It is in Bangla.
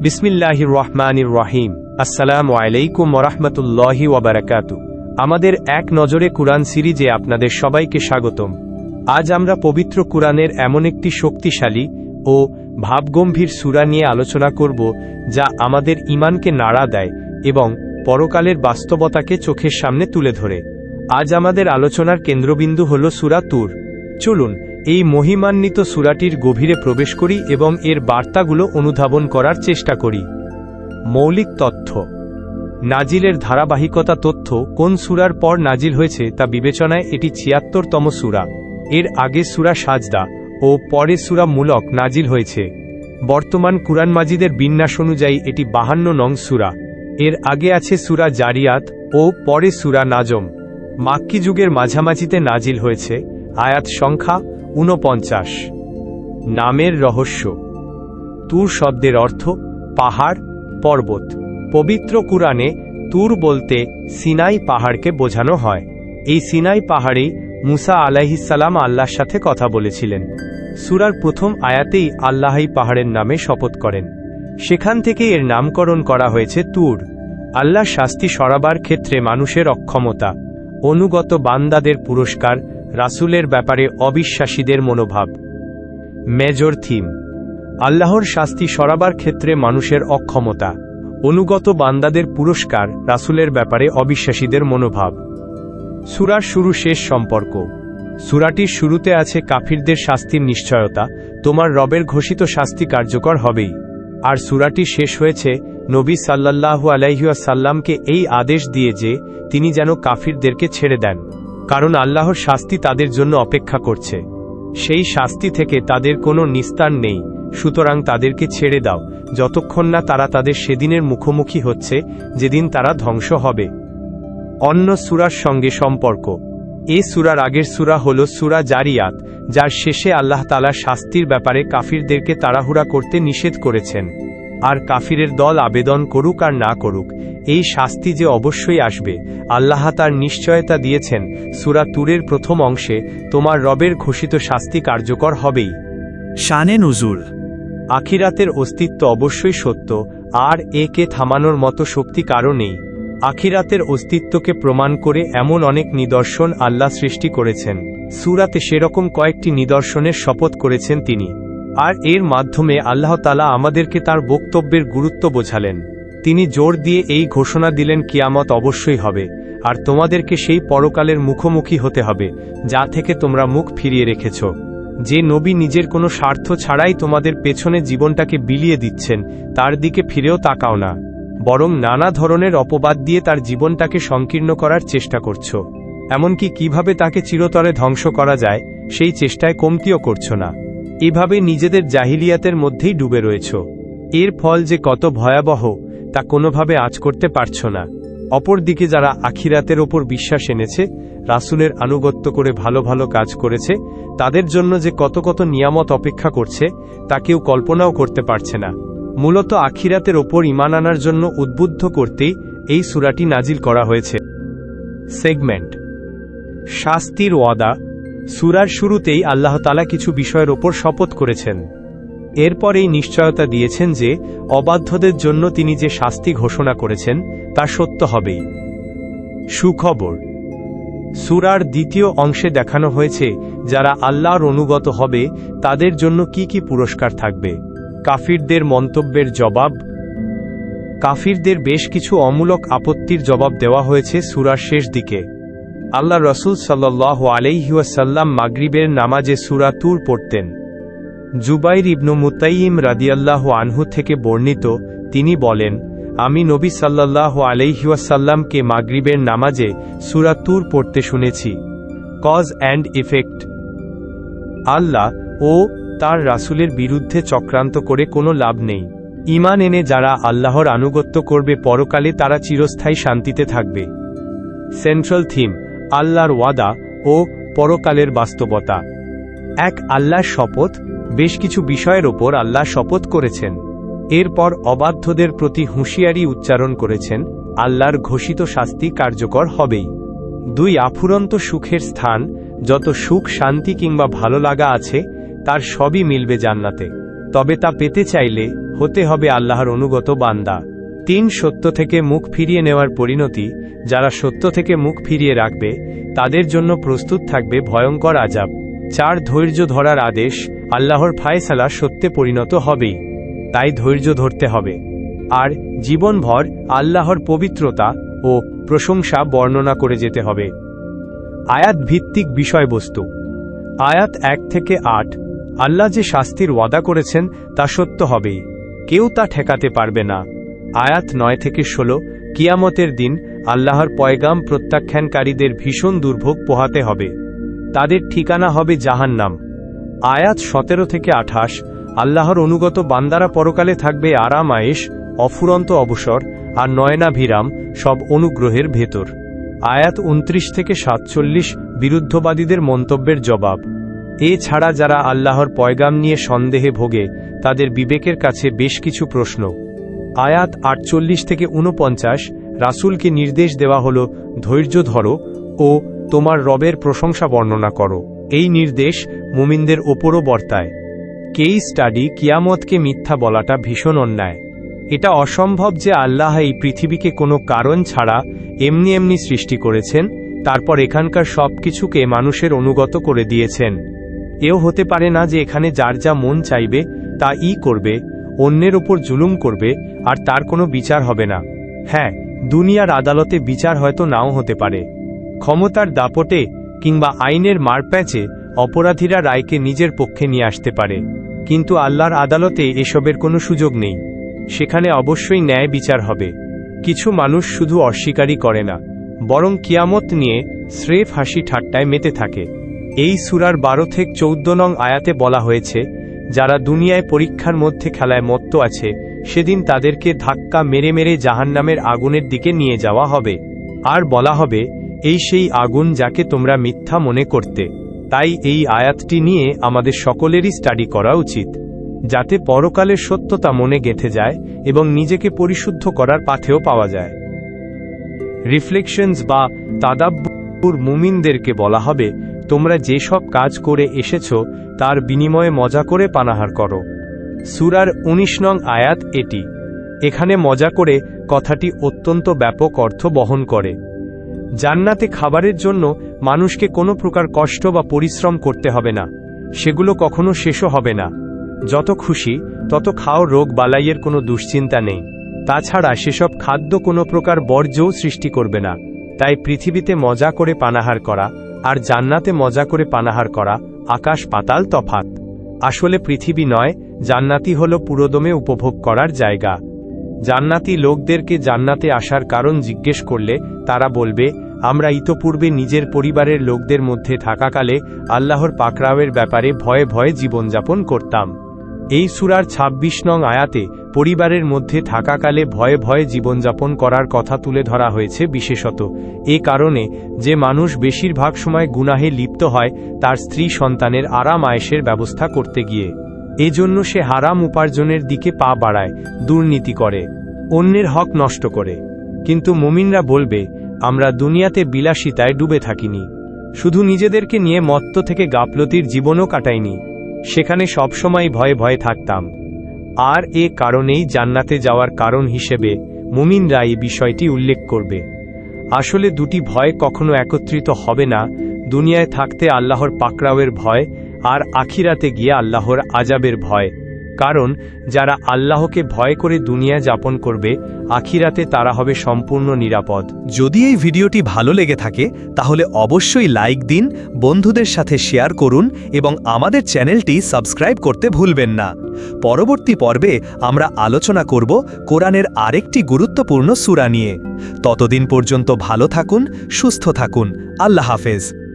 বিসমিল্লাহির রহমানির রহিম আসসালামু আলাইকুম ওরহমতুল্লাহি ওয়াবারাকাতু আমাদের এক নজরে কুরআন সিরিজে আপনাদের সবাইকে স্বাগতম। আজ আমরা পবিত্র কুরআনের এমন একটি শক্তিশালী ও ভাবগম্ভীর সূরা নিয়ে আলোচনা করব, যা আমাদের ঈমানকে নাড়া দেয় এবং পরকালের বাস্তবতাকে চোখের সামনে তুলে ধরে। আজ আমাদের আলোচনার কেন্দ্রবিন্দু হল সুরা তুর। চলুন, এই মহিমান্বিত সূরাটির গভীরে প্রবেশ করি এবং এর বার্তাগুলো অনুধাবন করার চেষ্টা করি। মৌলিক তথ্য। নাজিলের ধারাবাহিকতা তথ্য কোন সুরার পর নাজিল হয়েছে তা বিবেচনায় এটি ছিয়াত্তরতম সূরা। এর আগে সুরা সাজদা ও পরে সুরা মূলক নাজিল হয়েছে। বর্তমান কুরআন মাজিদের বিন্যাস অনুযায়ী এটি বাহান্ন নং সূরা। এর আগে আছে সুরা জারিয়াত ও পরে সুরা নাজম। মাক্কি যুগের মাঝামাঝিতে নাজিল হয়েছে আয়াত সংখ্যা ঊনপঞ্চাশ। নামের রহস্য। তুর শব্দের অর্থ পাহাড়, পর্বত। পবিত্র কুরআনে তুর বলতে সিনাই পাহাড়কে বোঝানো হয়। এই সিনাই পাহাড়েই মুসা আলাইহিসাল্লাম আল্লাহর সাথে কথা বলেছিলেন। সুরার প্রথম আয়াতেই আল্লাহই পাহাড়ের নামে শপথ করেন। সেখান থেকে এর নামকরণ করা হয়েছে তুর। আল্লাহ শাস্তি সরাবার ক্ষেত্রে মানুষের অক্ষমতা। অনুগত বান্দাদের পুরস্কার, রাসুলের ব্যাপারে অবিশ্বাসীদের মনোভাব। মেজর থিম, আল্লাহর শাস্তি সরাবার ক্ষেত্রে মানুষের অক্ষমতা। অনুগত বান্দাদের পুরস্কার, রাসুলের ব্যাপারে অবিশ্বাসীদের মনোভাব। সুরার শুরু শেষ সম্পর্ক। সুরাটির শুরুতে আছে, কাফিরদের শাস্তির নিশ্চয়তা, তোমার রবের ঘোষিত শাস্তি কার্যকর হবেই। আর সুরাটি শেষ হয়েছে নবী সাল্লাল্লাহু আলাইহাসাল্লামকে এই আদেশ দিয়ে যে, তিনি যেন কাফিরদেরকে ছেড়ে দেন, কারণ আল্লাহর শাস্তি তাদের জন্য অপেক্ষা করছে। সেই শাস্তি থেকে তাদের কোনো নিস্তার নেই, সুতরাং তাদেরকে ছেড়ে দাও, যতক্ষণ না তারা তাদের সেদিনের মুখোমুখি হচ্ছে, যেদিন তারা ধ্বংস হবে। অন্য সুরার সঙ্গে সম্পর্ক। এ সুরার আগের সুরা হল সুরা জারিয়াত, যার শেষে আল্লাহ তালা শাস্তির ব্যাপারে কাফিরদেরকে তাড়াহুড়া করতে নিষেধ করেছেন। আর কাফিরের দল আবেদন করুক আর না করুক এই শাস্তি যে অবশ্যই আসবে আল্লাহ তার নিশ্চয়তা দিয়েছেন সুরা তুরের প্রথম অংশে তোমার রবের ঘোষিত শাস্তি কার্যকর হবেই। শানে নজুল। আখিরাতের অস্তিত্ব অবশ্যই সত্য আর একে থামানোর মতো শক্তি কারও নেই। আখিরাতের অস্তিত্বকে প্রমাণ করে এমন অনেক নিদর্শন আল্লাহ সৃষ্টি করেছেন। সুরাতে সেরকম কয়েকটি নিদর্শনের শপথ করেছেন তিনি। আর এর মাধ্যমে আল্লাহ তালা আমাদেরকে তার বক্তব্যের গুরুত্ব বোঝালেন। তিনি জোর দিয়ে এই ঘোষণা দিলেন, কিয়ামত অবশ্যই হবে, আর তোমাদেরকে সেই পরকালের মুখোমুখি হতে হবে, যা থেকে তোমরা মুখ ফিরিয়ে রেখেছ। যে নবী নিজের কোনো স্বার্থ ছাড়াই তোমাদের পেছনে জীবনটাকে বিলিয়ে দিচ্ছেন, তার দিকে ফিরেও তাকাও না। বরং নানা ধরনের অপবাদ দিয়ে তার জীবনটাকে সংকীর্ণ করার চেষ্টা করছ। এমনকি কীভাবে তাকে চিরতরে ধ্বংস করা যায়, সেই চেষ্টায় কমতিও করছ না। এভাবে নিজেদের জাহিলিয়াতের মধ্যেই ডুবে রয়েছ। এর ফল যে কত ভয়াবহ, তা কোনোভাবে আজ করতে পারছ না। অপরদিকে যারা আখিরাতের ওপর বিশ্বাস এনেছে, রাসুলের আনুগত্য করে ভালো ভালো কাজ করেছে, তাদের জন্য যে কত কত নিয়ামত অপেক্ষা করছে, তা কেউ কল্পনাও করতে পারছে না। মূলত আখিরাতের ওপর ইমান আনার জন্য উদ্বুদ্ধ করতেই এই সুরাটি নাজিল করা হয়েছে। সেগমেন্ট। শাস্তির ওয়াদা। সুরার শুরুতেই আল্লাহ তালা কিছু বিষয়ের ওপর শপথ করেছেন। এরপর এই নিশ্চয়তা দিয়েছেন যে, অবাধ্যদের জন্য তিনি যে শাস্তি ঘোষণা করেছেন, তা সত্য হবেই। সুখবর। সুরার দ্বিতীয় অংশে দেখানো হয়েছে, যারা আল্লাহর অনুগত হবে, তাদের জন্য কি কি পুরস্কার থাকবে। কাফিরদের মন্তব্যের জবাব। কাফিরদের বেশ কিছু অমূলক আপত্তির জবাব দেওয়া হয়েছে সুরার শেষ দিকে। আল্লাহ রসুল সাল্লাহ আলাইহুয়াসাল্লাম মাগরিবের নামাজে সুরা তুর পড়তেন। জুবাইর ইবনু মুতাইম রাদিয়াল্লাহ আনহু থেকে বর্ণিত, তিনি বলেন, আমি নবী সাল্লাহ আলাইহুয়াসাল্লামকে মাগরিবের নামাজে সুরা তুর পড়তে শুনেছি। কজ অ্যান্ড ইফেক্ট আল্লাহ ও তার রাসুলের বিরুদ্ধে চক্রান্ত করে কোনো লাভ নেই। ইমান এনে যারা আল্লাহর আনুগত্য করবে, পরকালে তারা চিরস্থায়ী শান্তিতে থাকবে। সেন্ট্রাল থিম আল্লাহর ওয়াদা ও পরকালের বাস্তবতা। এক, আল্লাহর শপথ, বেশ কিছু বিষয়ের ওপর আল্লাহ শপথ করেছেন। এরপর অবাধ্যদের প্রতি হুঁশিয়ারি উচ্চারণ করেছেন, আল্লাহর ঘোষিত শাস্তি কার্যকর হবেই। দুই, আফুরন্ত সুখের স্থান, যত সুখ, শান্তি কিংবা ভালো লাগা আছে, তার সবই মিলবে জান্নাতে। তবে তা পেতে চাইলে হতে হবে আল্লাহর অনুগত বান্দা। তিন সত্য থেকে মুখ ফিরিয়ে নেওয়ার পরিণতি, যারা সত্য থেকে মুখ ফিরিয়ে রাখবে, তাদের জন্য প্রস্তুত থাকবে ভয়ঙ্কর আজাব চার, ধৈর্য ধরার আদেশ, আল্লাহর ফায়সালা সত্যে পরিণত হবেই। তাই ধৈর্য ধরতে হবে। আর, জীবনভর আল্লাহর পবিত্রতা ও প্রশংসা বর্ণনা করে যেতে হবে। আয়াত ভিত্তিক বিষয়বস্তু। আয়াত এক থেকে আট, আল্লাহ যে শাস্তির ওয়াদা করেছেন তা সত্য হবেই। কেউ তা ঠেকাতে পারবে না। আয়াত নয় থেকে ষোলো, কিয়ামতের দিন আল্লাহর পয়গাম প্রত্যাখ্যানকারীদের ভীষণ দুর্ভোগ পোহাতে হবে। তাদের ঠিকানা হবে জাহান্নাম। আয়াত সতেরো থেকে আঠাশ, আল্লাহর অনুগত বান্দারা পরকালে থাকবে আরাম, আয়েশ, অফুরন্ত অবসর আর নয়নাভিরাম সব অনুগ্রহের ভেতর। আয়াত উনত্রিশ থেকে সাতচল্লিশ, বিরুদ্ধবাদীদের মন্তব্যের জবাব। এছাড়া যারা আল্লাহর পয়গাম নিয়ে সন্দেহে ভোগে, তাদের বিবেকের কাছে বেশ কিছু প্রশ্ন। আয়াত আটচল্লিশ থেকে উনপঞ্চাশ, রাসূলকে নির্দেশ দেওয়া হল, ধৈর্য ধরো ও তোমার রবের প্রশংসা বর্ণনা করো। এই নির্দেশ মুমিনদের ওপরও বর্তায়। কেই স্টাডি কিয়ামতকে মিথ্যা বলাটা ভীষণ অন্যায়। এটা অসম্ভব যে আল্লাহ এই পৃথিবীকে কোনো কারণ ছাড়া এমনি এমনি সৃষ্টি করেছেন, তারপর এখানকার সব কিছুকে মানুষের অনুগত করে দিয়েছেন। এও হতে পারে না যে এখানে যার যা মন চাইবে তা ই করবে অন্যের ওপর জুলুম করবে, আর তার কোনো বিচার হবে না। হ্যাঁ দুনিয়ার আদালতে বিচার হয়তো নাও হতে পারে। ক্ষমতার দাপটে কিংবা আইনের মারপ্যাচে অপরাধীরা রায়কে নিজের পক্ষে নিয়ে আসতে পারে। কিন্তু আল্লাহর আদালতে এসবের কোনো সুযোগ নেই। সেখানে অবশ্যই ন্যায় বিচার হবে। কিছু মানুষ শুধু অস্বীকারই করে না, বরং কিয়ামত নিয়ে স্রেফ হাসি ঠাট্টায় মেতে থাকে। এই সুরার বারো থেকে চৌদ্দ নং আয়াতে বলা হয়েছে যারা দুনিয়ায় পরীক্ষার মধ্যে খেলায় মত্ত আছে, সেদিন তাদেরকে ধাক্কা মেরে মেরে জাহান্নামের আগুনের দিকে নিয়ে যাওয়া হবে। আর বলা হবে, এই সেই আগুন যাকে তোমরা মিথ্যা মনে করতে। তাই এই আয়াতটি নিয়ে আমাদের সকলেরই স্টাডি করা উচিত। যাতে পরকালের সত্যতা মনে গেঁথে যায় এবং নিজেকে পরিশুদ্ধ করার পাথেও পাওয়া যায়। রিফ্লেকশনস বা তাদাব্বুর মুমিনদেরকে বলা হবে, তোমরা যেসব কাজ করে এসেছ, তার বিনিময়ে মজা করে পানাহার করো। সুরার ১৯ নং আয়াত এটি। এখানে মজা করে কথাটি অত্যন্ত ব্যাপক অর্থ বহন করে। জান্নাতে খাবারের জন্য মানুষকে কোনো প্রকার কষ্ট বা পরিশ্রম করতে হবে না। সেগুলো কখনো শেষও হবে না। যত খুশি, তত খাও, রোগ বালাইয়ের কোনো দুশ্চিন্তা নেই। তাছাড়া সেসব খাদ্য কোনো প্রকার বর্জ্যও সৃষ্টি করবে না। তাই পৃথিবীতে মজা করে পানাহার করা আর জান্নাতে মজা করে পানাহার করা আকাশ পাতাল তফাত। আসলে পৃথিবী নয়, জান্নাতি হল পুরোদমে উপভোগ করার জায়গা। জান্নাতি লোকদেরকে জান্নাতে আসার কারণ জিজ্ঞেস করলে তারা বলবে, আমরা ইতপূর্বে নিজের পরিবারের লোকদের মধ্যে থাকাকালে আল্লাহর পাকরাওয়ের ব্যাপারে ভয়ে ভয়ে জীবনযাপন করতাম। এই সুরার ২৬ নং আয়াতে পরিবারের মধ্যে থাকাকালে ভয়ে ভয়ে জীবনযাপন করার কথা তুলে ধরা হয়েছে বিশেষত। এ কারণে যে মানুষ বেশিরভাগ সময় গুনাহে লিপ্ত হয়, তার স্ত্রী সন্তানের আরাম আয়েসের ব্যবস্থা করতে গিয়ে। এজন্য সে হারাম উপার্জনের দিকে পা বাড়ায়, দুর্নীতি করে, অন্যের হক নষ্ট করে। কিন্তু মুমিনরা বলবে, আমরা দুনিয়াতে বিলাসিতায় ডুবে থাকিনি। শুধু নিজেদেরকে নিয়ে মত্ত থেকে গাফলতির জীবনও কাটাইনি। সেখানে সবসময় ভয়ে ভয়ে থাকতাম। আর এ কারণেই জান্নাতে যাওয়ার কারণ হিসেবে মুমিনরা এই বিষয়টি উল্লেখ করবে। আসলে দুটি ভয় কখনো একত্রিত হবে না, দুনিয়ায় থাকতে আল্লাহর পাকরাওয়ের ভয় আর আখিরাতে গিয়ে আল্লাহর আজাবের ভয়। কারণ, যারা আল্লাহকে ভয় করে দুনিয়া যাপন করবে, আখিরাতে তারা হবে সম্পূর্ণ নিরাপদ। যদি এই ভিডিওটি ভালো লেগে থাকে, তাহলে অবশ্যই লাইক দিন, বন্ধুদের সাথে শেয়ার করুন এবং আমাদের চ্যানেলটি সাবস্ক্রাইব করতে ভুলবেন না। পরবর্তী পর্বে আমরা আলোচনা করব কোরআনের আরেকটি গুরুত্বপূর্ণ সূরা নিয়ে। ততদিন পর্যন্ত ভালো থাকুন, সুস্থ থাকুন। আল্লাহ হাফেজ।